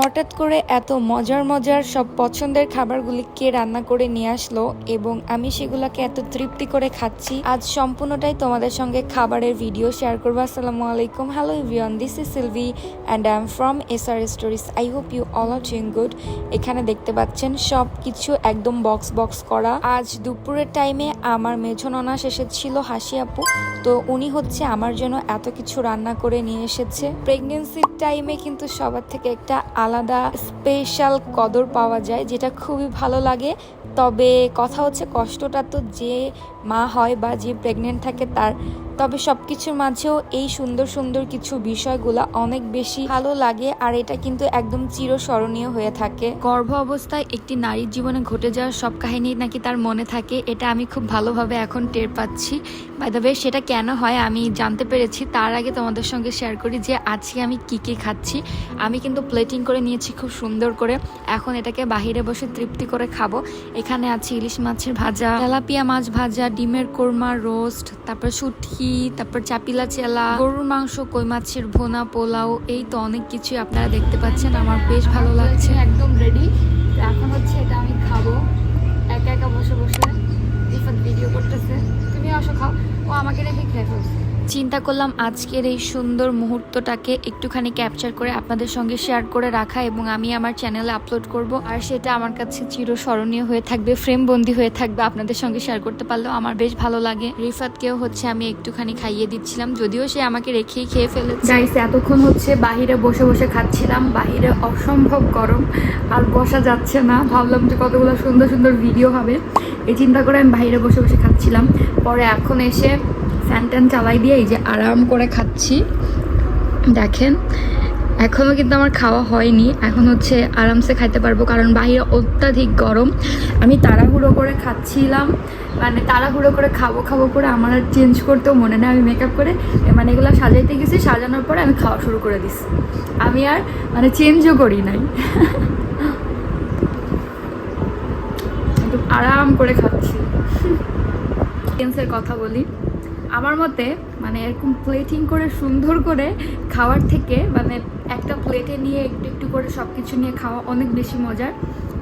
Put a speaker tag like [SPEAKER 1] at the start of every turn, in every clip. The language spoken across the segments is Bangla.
[SPEAKER 1] হঠাৎ করে এত মজার মজার সব পছন্দের খাবারগুলি কে রান্না করে নিয়ে আসলো এবং আমি সেগুলোকে এত তৃপ্তি করে খাচ্ছি, আজ সম্পূর্ণটাই তোমাদের সঙ্গে খাবারের ভিডিও শেয়ার করব। আসসালামু আলাইকুম। Hello everyone this is Sylvie and I am from S R stories I hope you all are doing good এখানে দেখতে পাচ্ছেন সব কিছু একদম বক্স বক্স করা। আজ দুপুরের টাইমে আমার মেঝো ননাস এসেছিল হাসি আপু, তো উনি হচ্ছে আমার জন্য এত কিছু রান্না করে নিয়ে এসেছে। প্রেগনেন্সির টাইমে কিন্তু সবার থেকে একটা আলাদা স্পেশাল কদর পাওয়া যায়, যেটা খুবই ভালো লাগে। তবে কথা হচ্ছে কষ্টটা তো যে মা হয় বা যে প্রেগনেন্ট থাকে তার তবে সব কিছুর মাঝেও এই সুন্দর সুন্দর কিছু বিষয়গুলো অনেক বেশি ভালো লাগে, আর এটা কিন্তু একদম চিরস্মরণীয় হয়ে থাকে। গর্ভ অবস্থায় একটি নারীর জীবনে ঘটে যাওয়া সব কাহিনী নাকি তার মনে থাকে, এটা আমি খুব ভালোভাবে এখন টের পাচ্ছি। বাই দ্য ওয়ে সেটা কেন হয় আমি জানতে পেরেছি, তার আগে তোমাদের সঙ্গে শেয়ার করি যে আজকে আমি কি কি খাচ্ছি। আমি কিন্তু প্লেটিং করে নিয়েছি খুব সুন্দর করে, এখন এটাকে বাহিরে বসে তৃপ্তি করে খাব। এখানে আছে ইলিশ মাছের ভাজা, তেলাপিয়া মাছ ভাজা, ডিমের কোরমা রোস্ট তারপর শুটকি তারপর চাপিলা চেলা, গরুর মাংস, কই মাছের ভোনা, পোলাও, এই তো অনেক কিছুই আপনারা দেখতে পাচ্ছেন। আমার বেশ ভালো লাগছে। একদম রেডি এখন হচ্ছে এটা আমি চিন্তা করলাম আজকের এই সুন্দর মুহূর্তটাকে একটুখানি ক্যাপচার করে আপনাদের সঙ্গে শেয়ার করে রাখা এবং আমি আমার চ্যানেলে আপলোড করব। আর সেটা আমার কাছে চিরস্মরণীয় হয়ে থাকবে ফ্রেম বন্দি হয়ে থাকবে। আপনাদের সঙ্গে শেয়ার করতে পারলেও আমার বেশ ভালো লাগে। রিফাতকেও হচ্ছে আমি একটুখানি খাইয়ে দিচ্ছিলাম, যদিও সে আমাকে রেখেই খেয়ে ফেলেছে। গাইস এতক্ষণ হচ্ছে বাহিরে বসে বসে খাচ্ছিলাম, বাহিরে অসম্ভব গরম, আর বসা যাচ্ছে না। ভাবলাম যে কতগুলো সুন্দর সুন্দর ভিডিও হবে। এই চিন্তা করে আমি বাইরে বসে বসে খাচ্ছিলাম। পরে এখন এসে ফ্যান ট্যান চালাই দিয়ে এই যে আরাম করে খাচ্ছি। দেখেন এখনও কিন্তু আমার খাওয়া হয়নি। এখন হচ্ছে আরামসে খাইতে পারব, কারণ বাইরে অত্যাধিক গরম। আমি তাড়াহুড়ো করে খাচ্ছিলাম মানে তাড়াহুড়ো করে খাব খাব করে আমার আর চেঞ্জ করতেও মনে নেই। আমি মেকআপ করে মানে এগুলো সাজাইতে গেছি, সাজানোর পরে আমি খাওয়া শুরু করে দিছি। আমি আর মানে চেঞ্জও করি নাই। একটু আরাম করে খাচ্ছি। কথা বলি। আমার মতে মানে এরকম প্লেটিং করে সুন্দর করে খাওয়ার থেকে মানে একটা প্লেটে নিয়ে একটু একটু করে সব কিছু নিয়ে খাওয়া অনেক বেশি মজার।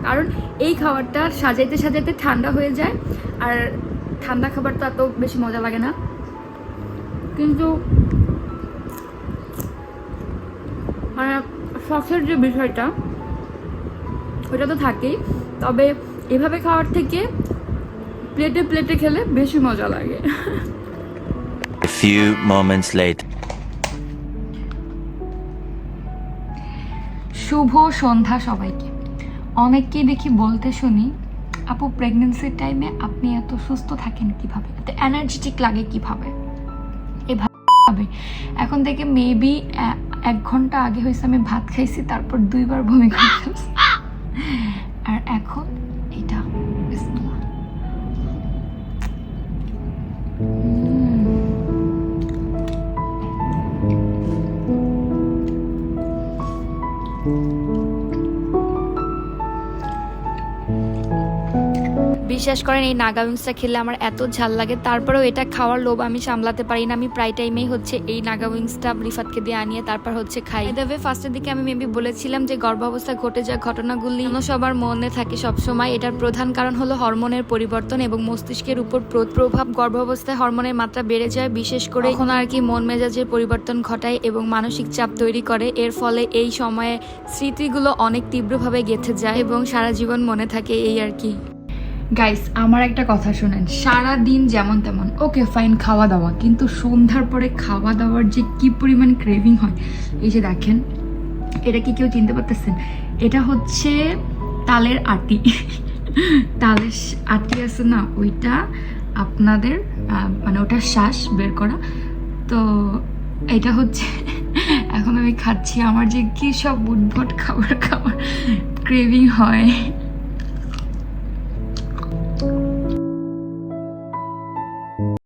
[SPEAKER 1] কারণ এই খাবারটা সাজাইতে সাজাইতে ঠান্ডা হয়ে যায়, আর ঠান্ডা খাবার তো এত বেশি মজা লাগে না। কিন্তু মানে সসের যে বিষয়টা ওটা তো থাকেই। তবে এভাবে খাওয়ার থেকে প্লেটে প্লেটে খেলে বেশি মজা লাগে।
[SPEAKER 2] few moments later.
[SPEAKER 1] শুভ সন্ধ্যা সবাইকে। অনেককেই দেখি বলতে শুনি, আপু প্রেগনেন্সির টাইমে আপনি এত সুস্থ থাকেন কীভাবে? এত এনার্জেটিক লাগে কীভাবে? এভাবে। এখন থেকে মেবি এক ঘণ্টা আগে হয়েছে আমি ভাত খাইছি, তারপর দুইবার বমি thank you বিশ্বাস করেন, এই নাগা উইংসটা খেলে আমার এত ঝাল লাগে। তারপরেও এটা খাওয়ার লোভ আমি সামলাতে পারি না। আমি প্রায় টাইমেই হচ্ছে এই নাগা উইংসটা রিফাতকে দিয়ে আনিয়ে তারপর হচ্ছে খাই। তবে ফার্স্টের দিকে আমি মেবি বলেছিলাম যে গর্ভাবস্থায় ঘটে যাওয়া ঘটনাগুলি সবার মনে থাকে সবসময়। এটার প্রধান কারণ হলো হরমোনের পরিবর্তন এবং মস্তিষ্কের উপর প্র- প্রভাব। গর্ভাবস্থায় হরমোনের মাত্রা বেড়ে যায়, বিশেষ করে এখন আর কি মন মেজাজের পরিবর্তন ঘটায় এবং মানসিক চাপ তৈরি করে। এর ফলে এই সময়ে স্মৃতিগুলো অনেক তীব্রভাবে গেঁথে যায় এবং সারা জীবন মনে থাকে এই আর কি। গাইস আমার একটা কথা শোনেন। সারা দিন যেমন তেমন। ওকে ফাইন খাওয়া দাওয়া কিন্তু সন্ধ্যার পরে খাওয়া দাওয়ার যে কি পরিমাণ ক্রেভিং হয়, এই যে দেখেন, এটা কি কেউ চিনতে পারতেছেন? এটা হচ্ছে তালের আটি। তালের আটি আছে না, ওইটা আপনাদের মানে ওটা শ্বাস বের করা। তো এটা হচ্ছে, এখন আমি খাচ্ছি। আমার যে কী সব উদ্ভট খাবার খাবার ক্রেভিং হয়।